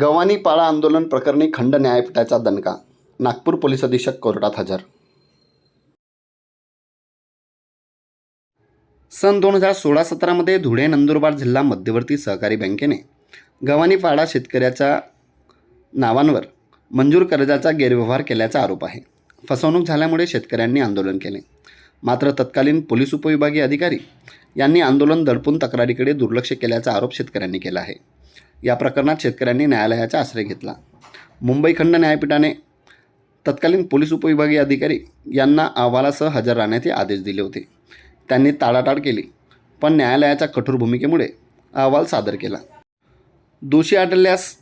गव्हाणी पाळा आंदोलन प्रकरणी खंड न्यायपीठाचा दणका नागपूर पोलीस अधीक्षक कोर्टात हजर. सन दोन हजार सोळा सतरामध्ये धुळे नंदुरबार जिल्हा मध्यवर्ती सहकारी बँकेने गव्हाणी पाडा शेतकऱ्याच्या नावांवर मंजूर कर्जाचा गैरव्यवहार केल्याचा आरोप आहे. फसवणूक झाल्यामुळे शेतकऱ्यांनी आंदोलन केले. मात्र तत्कालीन पोलीस उपविभागीय अधिकारी यांनी आंदोलन दडपून तक्रारीकडे दुर्लक्ष केल्याचा आरोप शेतकऱ्यांनी केला आहे. या प्रकरणात शेतकऱ्यांनी न्यायालयाचा आश्रय घेतला. मुंबई खंड न्यायपीठाने तत्कालीन पोलीस उपविभागीय अधिकारी यांना अहवालासह हजर राहण्याचे आदेश दिले होते. त्यांनी टाळाटाळ केली पण न्यायालयाच्या कठोर भूमिकेमुळे अहवाल सादर केला. दोषी आढळल्यास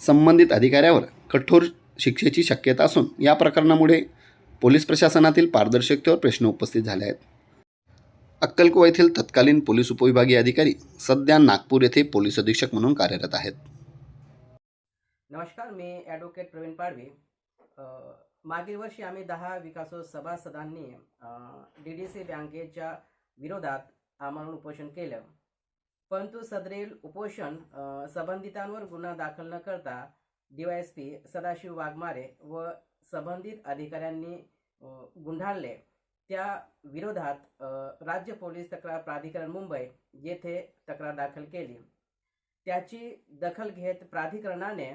संबंधित अधिकाऱ्यावर कठोर शिक्षेची शक्यता असून या प्रकरणामुळे पोलीस प्रशासनातील पारदर्शकतेवर प्रश्न उपस्थित झाले आहेत. अक्कलकुवा येथील तत्कालीन पोलीस उपविभागीय अधिकारी सध्या नागपूर येथे पोलीस अधीक्षक म्हणून कार्यरत आहेत. नमस्कार मी ॲडव्होकेट प्रवीण पाडवी. मागील वर्षी आम्ही दहा विकास सभासदांनी डी डी सी बँकेच्या विरोधात आमरण उपोषण केलं. परंतु सदरील उपोषण संबंधितांवर गुन्हा दाखल न करता D Y S P Sadashiv Waghmare व संबंधित अधिकाऱ्यांनी गुंढाळले गुंडाळले. त्या विरोधात राज्य पोलीस तक्रार प्राधिकरण मुंबई येथे तक्रार दाखल केली. त्याची दखल घेत प्राधिकरणाने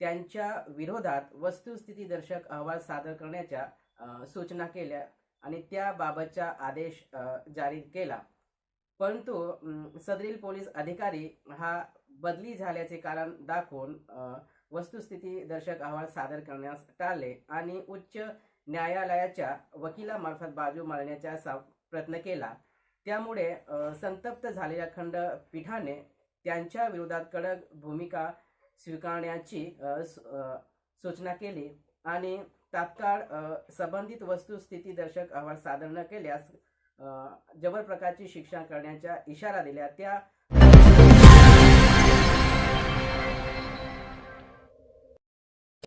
त्यांच्या विरोधात वस्तुस्थितीदर्शक अहवाल सादर करण्याच्या सूचना केल्या आणि त्याबाबतचा आदेश जारी केला. परंतु सदरील पोलीस अधिकारी हा बदली झाल्याचे कारण दाखवून वस्तुस्थिती वस्तुस्थितीदर्शक अहवाल सादर करण्यास टाळले आणि उच्च न्यायालयाच्या वकिलामार्फत बाजू मारण्याचा सा प्रयत्न केला. त्यामुळे संतप्त झालेल्या खंडपीठाने त्यांच्या विरोधात कडक भूमिका स्वीकारण्याची सूचना केली आणि तात्काळ संबंधित वस्तुस्थितीदर्शक अहवाल सादर न केल्यास जबर प्रकारची शिक्षा करण्याचा इशारा दिला. त्या